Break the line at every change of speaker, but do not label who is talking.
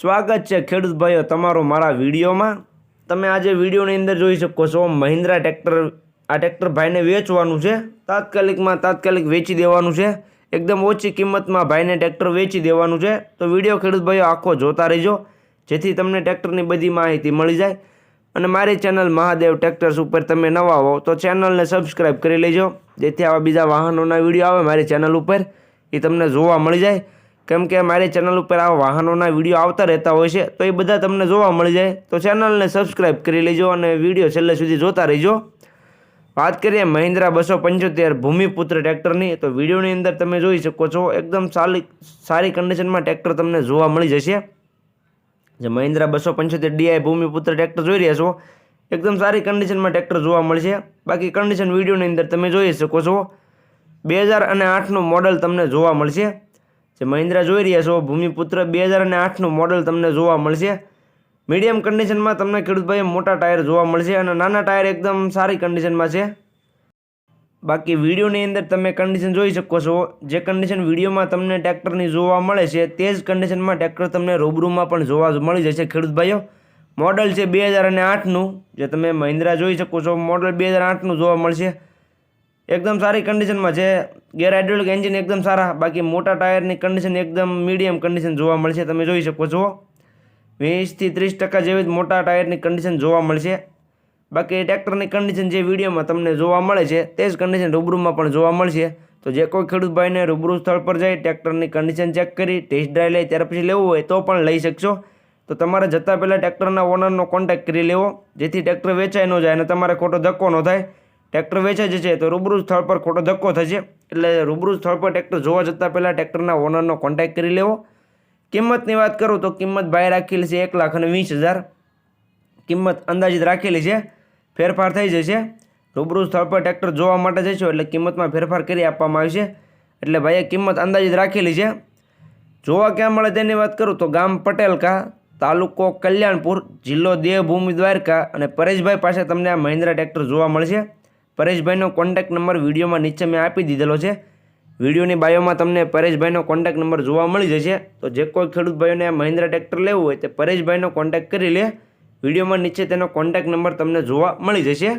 સ્વાગત છે ખેડૂત ભાઈઓ તમારો મારા વિડીયોમાં. તમે આજે વિડીયોની અંદર જોઈ શકો છો મહિન્દ્રા ટ્રેક્ટર, આ ટ્રેક્ટર ભાઈને વેચવાનું છે. તાત્કાલિકમાં તાત્કાલિક વેચી દેવાનું છે. એકદમ ઓછી કિંમતમાં ભાઈને ટ્રેક્ટર વેચી દેવાનું છે. તો વીડિયો ખેડૂત ભાઈઓ આખો જોતા રહેજો, જેથી તમને ટ્રેક્ટરની બધી માહિતી મળી જાય. અને મારી ચેનલ મહાદેવ ટ્રેક્ટર્સ ઉપર તમે નવા હો તો ચેનલને સબસ્ક્રાઈબ કરી લેજો, જેથી આવા બીજા વાહનોના વીડિયો આવે મારી ચેનલ ઉપર. એ તમને જોવા મળી જાય. કેમ કે મારી ચેનલ ઉપર આવા વાહનોના વીડિયો આવતા રહેતા હોય છે, તો એ બધા તમને જોવા મળી જાય. તો ચેનલને સબસ્ક્રાઈબ કરી લેજો અને વીડિયો છેલ્લે સુધી જોતા રહેજો. વાત કરીએ મહિન્દ્રા બસો પંચોતેર ભૂમિપુત્ર ટ્રેક્ટરની, તો વિડીયોની અંદર તમે જોઈ શકો છો, એકદમ સારી સારી કન્ડિશનમાં ટ્રેક્ટર તમને જોવા મળી જશે. જે મહિન્દ્રા બસો પંચોતેર ડીઆઈ ભૂમિપુત્ર ટ્રેક્ટર જોઈ રહ્યા છો, એકદમ સારી કન્ડિશનમાં ટ્રેક્ટર જોવા મળશે. બાકી કન્ડિશન વિડીયોની અંદર તમે જોઈ શકો છો, બે હજાર અને આઠનું મોડલ તમને જોવા મળશે. જે મહિન્દ્રા જોઈ રહ્યા છો, ભૂમિપુત્ર બે હજાર અને આઠનું મોડલ તમને જોવા મળશે. મીડિયમ કન્ડિશનમાં તમને ખેડૂતભાઈ મોટા ટાયર જોવા મળશે અને નાના ટાયર એકદમ સારી કન્ડિશનમાં છે. બાકી વિડીયોની અંદર તમે કન્ડિશન જોઈ શકો છો. જે કન્ડિશન વિડીયોમાં તમને ટ્રેક્ટરની જોવા મળે છે, તે જ કન્ડિશનમાં ટ્રેક્ટર તમને રૂબરૂમાં પણ જોવા મળી જશે ખેડૂતભાઈઓ. મોડલ છે બે હજાર અને આઠનું, જે તમે મહિન્દ્રા જોઈ શકો છો મોડલ બે હજાર આઠનું જોવા મળશે. એકદમ સારી કન્ડિશનમાં છે. ગેર હાઇડ્રોલિક એન્જિન એકદમ સારા. બાકી મોટા ટાયરની કન્ડિશન એકદમ મીડિયમ કન્ડિશન જોવા મળશે. તમે જોઈ શકો છો. વીસથી ત્રીસ ટકા જેવી જ મોટા ટાયરની કન્ડિશન જોવા મળશે. બાકી ટ્રેક્ટરની કન્ડિશન જે વિડીયોમાં તમને જોવા મળે છે, તે જ કન્ડિશન રૂબરૂમાં પણ જોવા મળશે. તો જે કોઈ ખેડૂત ભાઈને રૂબરૂ સ્થળ પર જઈ ટ્રેક્ટરની કન્ડિશન ચેક કરી ટેસ્ટ ડ્રાઈવ લઈ, ત્યાર પછી લેવું હોય તો પણ લઈ શકશો. તો તમારે જતાં પહેલાં ટ્રેક્ટરના ઓનરનો કોન્ટેક્ટ કરી લેવો. જેથી ટ્રેક્ટર વેચાઈ ન જાય અને તમારે ખોટો ધક્કો ન થાય. ટ્રેક્ટર વેચાઈ જશે તો રૂબરૂ સ્થળ પર ખોટો ધક્કો થશે. એટલે રૂબરૂ સ્થળ પર ટ્રેક્ટર જોવા જતાં પહેલાં ટ્રેક્ટરના ઓનરનો કોન્ટેક્ટ કરી લેવો. કિંમતની વાત કરું તો કિંમત ભાઈ રાખેલી છે એક લાખ અને વીસ હજાર. કિંમત અંદાજિત રાખેલી છે. ફેરફાર થઈ જશે. રૂબરૂ સ્થળ પર ટ્રેક્ટર જોવા માટે જશો એટલે કિંમતમાં ફેરફાર કરી આપવામાં આવશે. એટલે ભાઈએ કિંમત અંદાજિત રાખેલી છે. જોવા ક્યાં મળે તેની વાત કરું તો ગામ પટેલકા, તાલુકો કલ્યાણપુર, જિલ્લો દેવભૂમિ દ્વારકા અને પરેશભાઈ પાસે તમને આ મહિન્દ્રા ટ્રેક્ટર જોવા મળશે. પરેશભાઈનો કોન્ટેક્ટ નંબર વિડીયોમાં નીચે મેં આપી દીધેલો છે. વિડીયોની બાયોમાં તમને પરેશભાઈનો કોન્ટેક્ટ નંબર જોવા મળી જશે. તો જે કોઈ ખેડૂત ભાઈઓને મહિન્દ્રા ટ્રેક્ટર લેવું હોય તે પરેશભાઈનો કોન્ટેક્ટ કરી લે. વિડીયોમાં નીચે તેનો કોન્ટેક્ટ નંબર તમને જોવા મળી જશે.